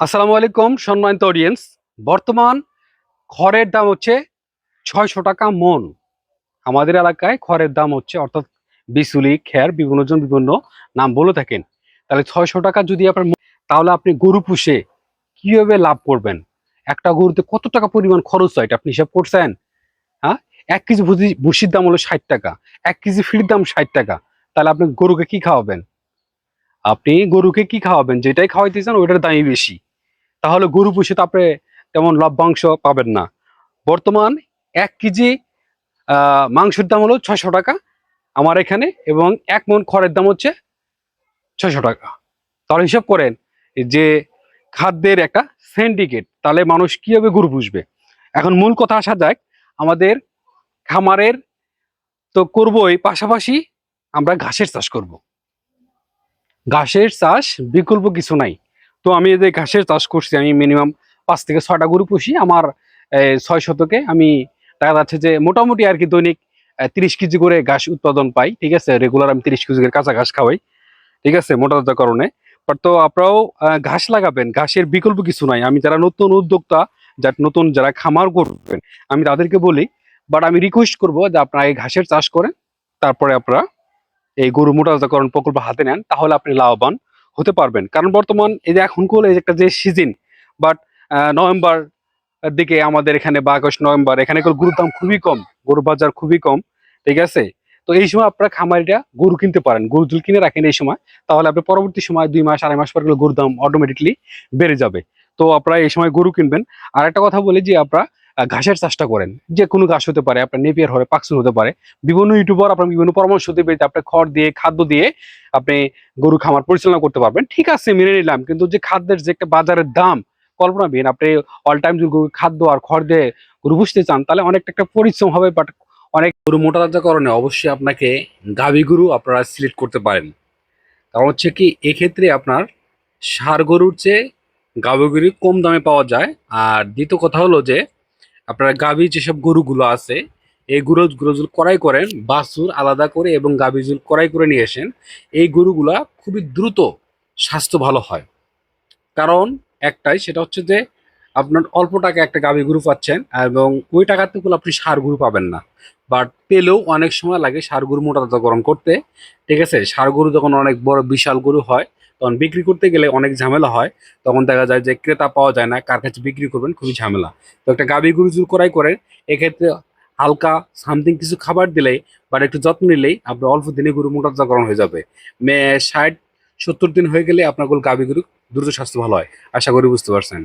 আসসালামু আলাইকুম, সম্মানিত অডিয়েন্স বর্তমান খড়ের দাম হচ্ছে ছয়শো টাকা মন। আমাদের এলাকায় খড়ের দাম হচ্ছে, অর্থাৎ বিচুলি খ্যার বিভিন্ন জন বিভিন্ন নাম বলে থাকেন। তাহলে ছয়শো টাকা যদি আপনার তাহলে আপনি গরু পুষে কীভাবে লাভ করবেন? একটা গরুতে কত টাকা পরিমাণ খরচ হয় এটা আপনি হিসাব করছেন? হ্যাঁ? এক কেজি ভুসি- ভুসির দাম হলো ষাট টাকা, এক কেজি ফির দাম ষাট টাকা। তাহলে আপনি গরুকে কি খাওয়াবেন? আপনি গরুকে কি খাওয়াবেন? যেটাই খাওয়াইতে চান ওইটার দামই বেশি। তাহলে গরু পুষে তো আপনি তেমন লভ্যাংশ পাবেন না। বর্তমান এক কেজি মাংসের দাম হলো ছয়শো টাকা আমার এখানে এবং এক মন খড়ের দাম হচ্ছে ছয়শো টাকা। তাহলে হিসাব করেন যে খাদ্যের একটা সিন্ডিকেট তাহলে মানুষ কীভাবে গরু পুষবে? এখন মূল কথা আসা যাক, আমাদের খামারের তো করবই, পাশাপাশি আমরা ঘাসের চাষ করব। ঘাসের চাষ বিকল্প কিছু নাই। তো আমি যে ঘাসের চাষ করছি, আমি মিনিমাম পাঁচ থেকে ছয়টা গরু পুষি। আমার ছয় শতকে আমি দেখা যাচ্ছে যে মোটামুটি আর কি দৈনিক তিরিশ কেজি করে ঘাস উৎপাদন পাই, ঠিক আছে? রেগুলার আমি তিরিশ কেজি করে কাঁচা ঘাস খাওয়াই, ঠিক আছে? মোটা কারণে। বাট তো আপনারাও ঘাস লাগাবেন, ঘাসের বিকল্প কিছু নাই। আমি যারা নতুন উদ্যোক্তা, যারা নতুন যারা খামার করবেন, আমি তাদেরকে বলি বাট আমি রিকোয়েস্ট করব যে আপনারা এই ঘাসের চাষ করেন, তারপরে আপনারা এই গরু মোটাজাতকরণ প্রকল্প হাতে নেন, তাহলে আপনি লাভবান। হতে পারবেন। কারণ বর্তমান এই যে এখন এই একটা যে সিজন বাট নভেম্বর দিকে আমাদের এখানে বা আগস্ট, নভেম্বর এখানে গরুর দাম খুবই কম, গরুর বাজার খুবই কম, ঠিক আছে? তো এই সময় আপনারা খামারিটা গরু কিনতে পারেন, গরু জুল কিনে রাখেন এই সময়, তাহলে আপনি পরবর্তী সময় দুই মাস, আড়াই মাস পর গরুর দাম অটোমেটিকলি বেড়ে যাবে। তো আপনারা এই সময় গরু কিনবেন। আর একটা কথা বলি যে আপনারা ঘাসের চাষটা করেন। যে কোনো ঘাস হতে পারে, আপনার নেপিয়ার হলে পাকসুন হতে পারে। বিভিন্ন ইউটিউবার আপনার বিভিন্ন পরামর্শ দেবে যে আপনি খড় দিয়ে, খাদ্য দিয়ে আপনি গরু খামার পরিচালনা করতে পারবেন। ঠিক আছে, মেনে নিলাম। কিন্তু যে খাদ্যের যে একটা বাজারের দাম কল্পনা বিন আপনি অল টাইম যদি খাদ্য আর খড় দিয়ে গরু বুঝতে চান, তাহলে অনেকটা একটা পরিশ্রম হবে বাট অনেক গরু মোটাতাজাকরণে অবশ্যই আপনাকে গাভী গরু আপনারা সিলেক্ট করতে পারেন। কারণ হচ্ছে কি, এক্ষেত্রে আপনার সার গরুর চেয়ে গাভী গরু কম দামে পাওয়া যায়। আর দ্বিতীয় কথা হলো যে আপনারা গাভী যেসব গরুগুলো আছে, এই গরু গরুজুল করাই করেন, বাছুর আলাদা করে এবং গাভীজুল করাই করে নিয়ে আসেন, এই গরুগুলা খুবই দ্রুত স্বাস্থ্য ভালো হয়। কারণ একটাই সেটা হচ্ছে যে, আপনার অল্প টাকা একটা গাভী গরু পাচ্ছেন এবং ওই টাকাতে কোনো আপনি সার গরু পাবেন না। বাট পেলেও অনেক সময় লাগে সার গরু মোটাতাজাকরণ করতে। ঠিক আছে? সার গরু যখন অনেক বড় বিশাল গরু হয় তখন বিক্রি করতে গেলে অনেক ঝামেলা হয়, তখন দেখা যায় যে ক্রেতা পাওয়া যায় না, কার কাছে বিক্রি করবেন খুবই ঝামেলা। তো একটা গাভী গরু যদি করাই করেন এক্ষেত্রে হালকা সামথিং কিছু খাবার দিলেই বা একটু যত্ন নিলেই আপনার অল্প দিনে গরু মোটাজাকরণ হয়ে যাবে। মে ষাট, সত্তর দিন হয়ে গেলে আপনার গরু, গাভী গরু দ্রুত স্বাস্থ্য ভালো হয়। আশা করি বুঝতে পারছেন।